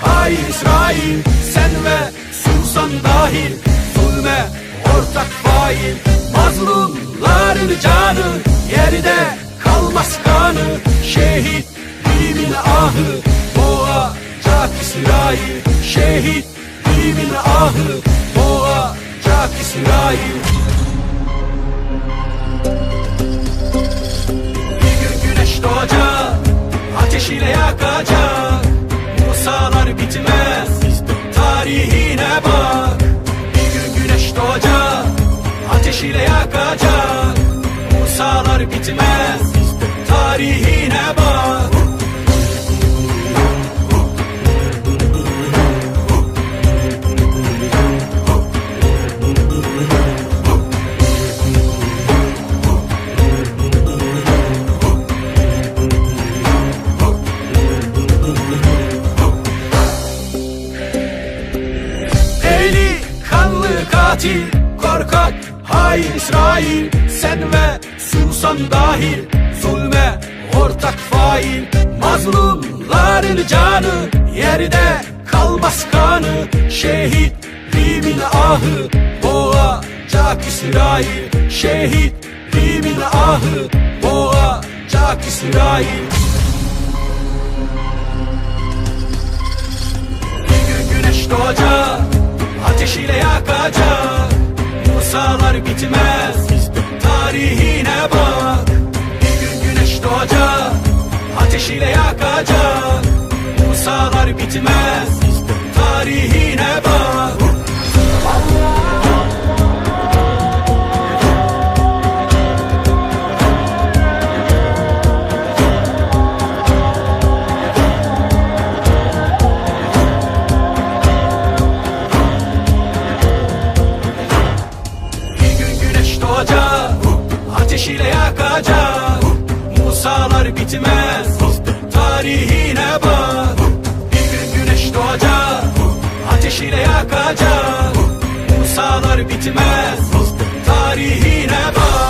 hain İsrail. Sen ve Susan dahil Zulme ortak fail. Mazlumların canı Yerde kalmaz kanı. Şehit Bimin ahı Boğacak İsrail. Şehit Bimin ahı Boğacak İsrail ile yakacak Musalar bitmez Tarihine bak. Katil korkak hain İsrail Sen ve Susan dahil zulme ortak fail. Mazlumların canı yerde kalmaz kanı. Şehit Rimin ahı boğacak İsrail. Şehit Rimin ahı boğacak İsrail. Bir gün güneş doğacak Ateş ile yakacak Musalar bitmez. Tarihine bak. Bir gün güneş doğacak. Ateş ile yakacak. Musalar bitmez. Tarihine Ateş ile yakacak. Musalar bitmez. Tarihine bak. Bir gün güneş doğacak. Ateş ile yakacak. Musalar bitmez. Tarihine bak